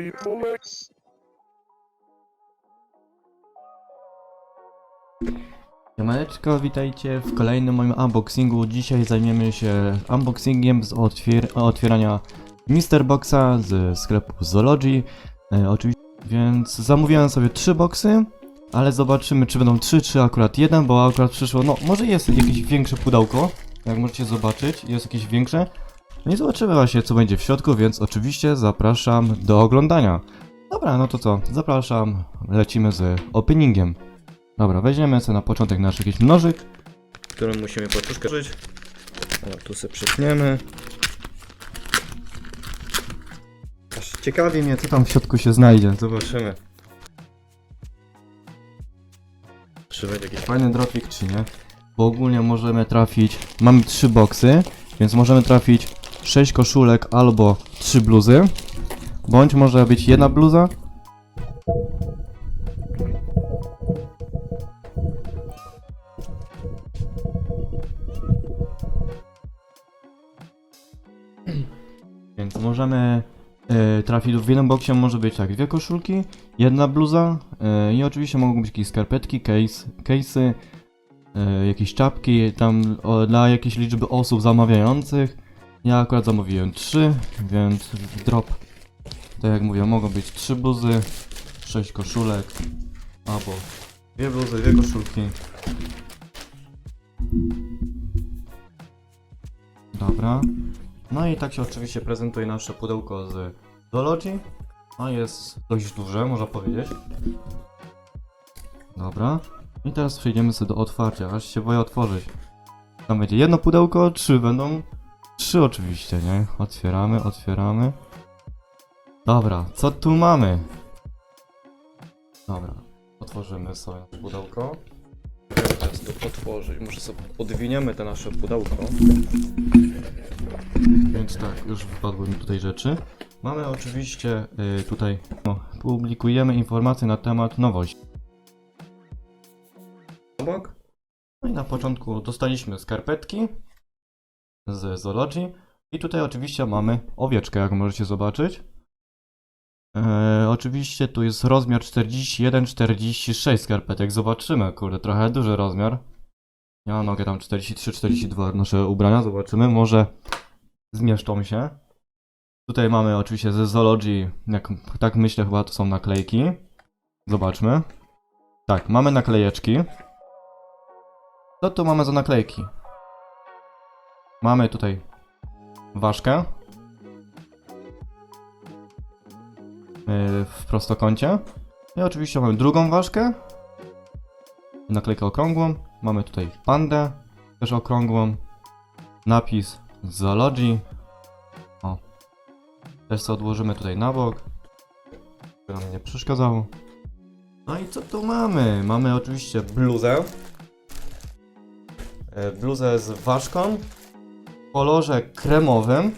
czyli Rolex. Siemaneczko, witajcie w kolejnym moim unboxingu. Dzisiaj zajmiemy się unboxingiem z otwier otwierania Mister Boxa z sklepu Zoology. E, oczywiście, więc zamówiłem sobie trzy boxy, ale zobaczymy czy będą trzy, czy akurat jeden, bo akurat przyszło, no może jest jakieś większe pudełko, jak możecie zobaczyć, jest jakieś większe. No i zobaczymy właśnie co będzie w środku, więc oczywiście zapraszam do oglądania. Dobra, no to co, zapraszam, lecimy z openingiem. Dobra, weźmiemy sobie na początek nasz jakiś mnożyk, którym musimy paczuszkę użyć. Dobra, tu sobie przytniemy. Aż ciekawi mnie, co tam w środku się znajdzie. Zobaczymy. Czy będzie jakiś fajny dropik, czy nie? Bo ogólnie możemy trafić... Mamy trzy boksy, więc możemy trafić 6 koszulek albo 3 bluzy. Bądź może być jedna bluza, Więc możemy e, trafić w jednym boksie może być tak, dwie koszulki, jedna bluza e, i oczywiście mogą być jakieś skarpetki, case, case'y, e, jakieś czapki, tam o, dla jakiejś liczby osób zamawiających. Ja akurat zamówiłem trzy, więc drop, tak jak mówię, mogą być trzy bluzy, sześć koszulek, albo dwie bluzy, dwie koszulki. Dobra. No i tak się oczywiście prezentuje nasze pudełko z Zoology. No jest dość duże, można powiedzieć. Dobra. I teraz przejdziemy sobie do otwarcia, aż się boję otworzyć. Tam będzie jedno pudełko, trzy będą. Trzy oczywiście, nie? Otwieramy, otwieramy. Dobra, co tu mamy? Dobra, otworzymy sobie pudełko. Teraz to otworzyć, może sobie odwiniemy te nasze pudełko. Więc tak, już wypadły mi tutaj rzeczy. Mamy oczywiście y, tutaj, no, publikujemy informacje na temat nowości. Obok. No i na początku dostaliśmy skarpetki z Zoology. I tutaj oczywiście mamy owieczkę, jak możecie zobaczyć. E, oczywiście tu jest rozmiar 41-46 skarpetek. Zobaczymy, kurde, trochę duży rozmiar. Ja nogę tam 43-42 nasze ubrania, zobaczymy. Może zmieszczą się. Tutaj mamy oczywiście ze Zoology, jak tak myślę chyba to są naklejki. Zobaczmy. Tak, mamy naklejeczki. Co tu mamy za naklejki? Mamy tutaj ważkę. Yy, W prostokącie. I oczywiście mamy drugą ważkę. Naklejkę okrągłą. Mamy tutaj pandę, też okrągłą. Napis Zoology. O. Też sobie odłożymy tutaj na bok. Żeby nam nie przeszkadzało. No i co tu mamy? Mamy oczywiście bluzę. E, Bluzę z ważką. Kolorze kremowym.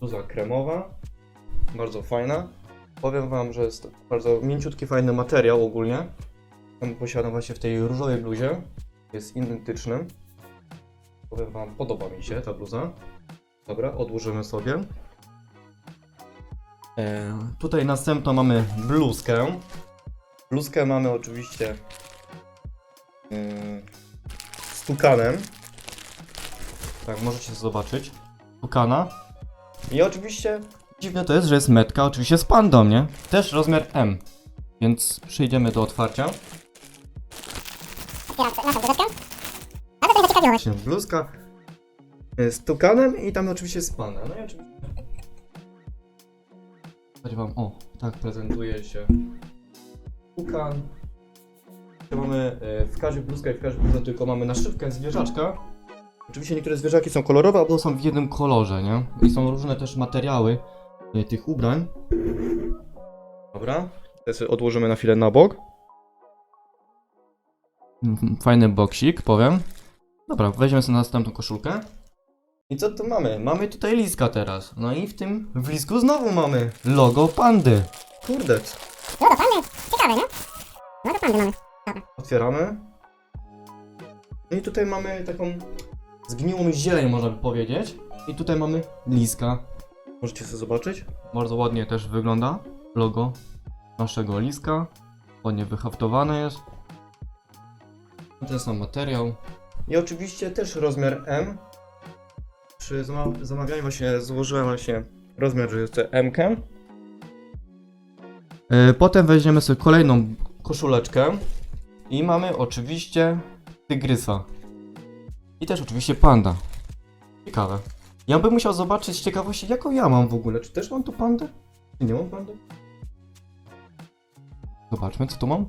Bluza kremowa. Bardzo fajna. Powiem wam, że jest bardzo mięciutki, fajny materiał ogólnie. On posiada właśnie w tej różowej bluzie. Jest identyczny. Powiem wam, podoba mi się ta bluza. Dobra, odłożymy sobie. E, tutaj następną mamy bluzkę. Bluzkę mamy oczywiście e, z tukanem. Tak, możecie zobaczyć. Tukana. I oczywiście dziwne to jest, że jest metka oczywiście z pandą, nie? Też rozmiar M. Więc przejdziemy do otwarcia. Właśnie bluzka y, z tukanem i tam oczywiście jest panda. No i oczywiście Dać wam, o, tak prezentuje się pukan. Tu Mamy e, w każdej bluzce i w każdej bluzce tylko mamy naszywkę zwierzaczka. Oczywiście niektóre zwierzaki są kolorowe, albo są w jednym kolorze, nie? I są różne też materiały e, tych ubrań. Dobra, te sobie odłożymy na chwilę na bok. Mhm, Fajny boksik, powiem. Dobra, weźmiemy sobie następną koszulkę. I co tu mamy? Mamy tutaj liska teraz. No i w tym w lisku znowu mamy logo pandy. Kurde, to pandy, ciekawe, nie? To pandy mamy. otwieramy. No i tutaj mamy taką zgniłą zieleń, można by powiedzieć. I tutaj mamy liska. Możecie sobie zobaczyć. Bardzo ładnie też wygląda logo naszego liska. Ładnie wyhaftowane jest. Ten sam materiał. I oczywiście też rozmiar M. Przy zama- zamawianiu właśnie złożyłem właśnie rozmiar, że jest M. -kę. E, Potem weźmiemy sobie kolejną koszuleczkę. I mamy oczywiście tygrysa. I też oczywiście panda. Ciekawe. Ja bym musiał zobaczyć z ciekawości, jaką ja mam w ogóle. Czy też mam tu pandę? Czy nie mam pandy? Zobaczmy, co tu mam.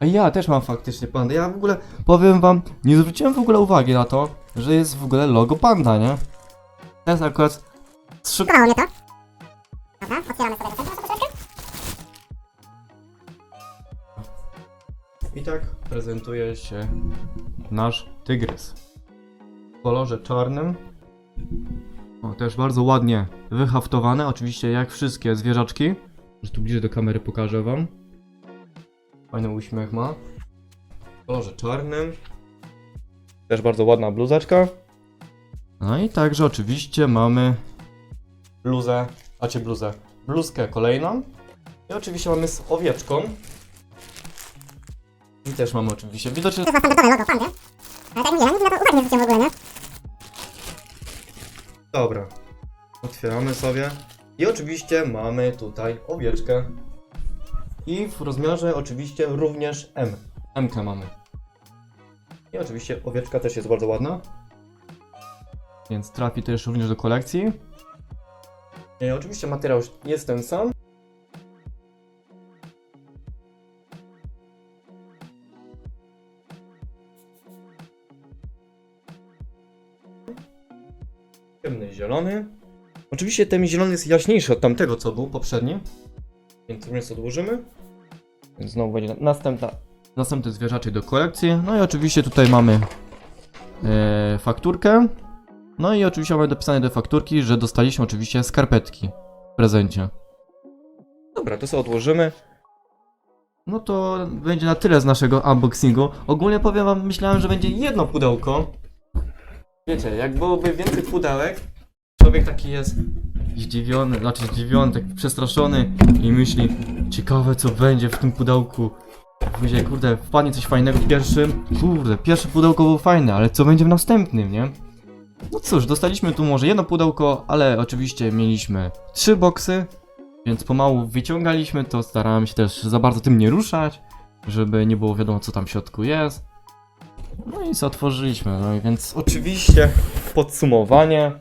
A ja też mam faktycznie pandę. Ja w ogóle, powiem wam, nie zwróciłem w ogóle uwagi na to, że jest w ogóle logo panda, nie? To jest akurat... Trzy... Podobało mnie to. Dobra, otwieramy sobie koszulkę. I tak prezentuje się nasz tygrys. W kolorze czarnym. O, też bardzo ładnie wyhaftowane, oczywiście jak wszystkie zwierzaczki. Że tu bliżej do kamery pokażę wam. Fajny uśmiech ma. W kolorze czarnym. Też bardzo ładna bluzeczka. No i także oczywiście mamy bluzę, a czy bluzę, bluzkę kolejną. I oczywiście mamy z owieczką. I też mamy oczywiście widocznie. To jest logo pandy. Ale tak to uwagi nie zwróciłem w ogóle, nie? Dobra. Otwieramy sobie. I oczywiście mamy tutaj owieczkę. I w rozmiarze oczywiście również M. M mamy. I oczywiście owieczka też jest bardzo ładna. Więc trafi też również do kolekcji. I oczywiście materiał jest ten sam. Ciemny zielony. Oczywiście ten zielony jest jaśniejszy od tamtego, co był poprzedni. Więc również odłożymy. Więc znowu będzie następna, następny zwierzaczek do kolekcji. No i oczywiście tutaj mamy e, fakturkę. No i oczywiście mamy dopisane do fakturki, że dostaliśmy oczywiście skarpetki w prezencie. Dobra, to sobie odłożymy. No to będzie na tyle z naszego unboxingu. Ogólnie powiem wam, myślałem, że będzie jedno pudełko. Wiecie, jak byłoby więcej pudełek, człowiek taki jest zdziwiony, znaczy zdziwiony, taki przestraszony i myśli, ciekawe co będzie w tym pudełku. Później, kurde, wpadnie coś fajnego w pierwszym, kurde, pierwsze pudełko było fajne, ale co będzie w następnym, nie? No cóż, dostaliśmy tu może jedno pudełko, ale oczywiście mieliśmy trzy boksy, więc pomału wyciągaliśmy to, starałem się też za bardzo tym nie ruszać, żeby nie było wiadomo co tam w środku jest. No i co otworzyliśmy, no i więc oczywiście podsumowanie.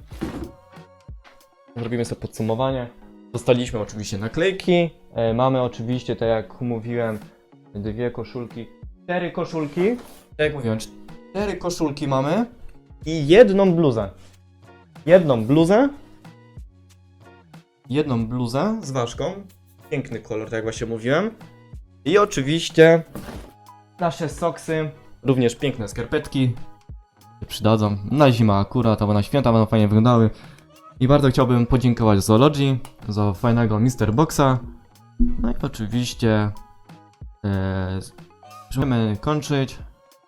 Zrobimy sobie podsumowanie. Dostaliśmy oczywiście naklejki. E, mamy oczywiście, tak jak mówiłem, dwie koszulki, cztery koszulki. Tak jak mówiłem, cztery koszulki mamy i jedną bluzę. Jedną bluzę. Jedną bluzę z ważką. Piękny kolor, tak jak właśnie mówiłem. I oczywiście nasze soksy. Również piękne skarpetki. Przydadzą na zimę akurat, albo na święta będą fajnie wyglądały. I bardzo chciałbym podziękować Zoology za fajnego Mister Boxa. No i oczywiście e, kończyć.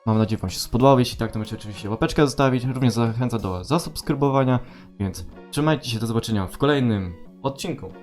Mam nadzieję, że Wam się spodobało. Jeśli tak, to możecie oczywiście łapeczkę zostawić. Również zachęcam do zasubskrybowania. Więc trzymajcie się, do zobaczenia w kolejnym odcinku.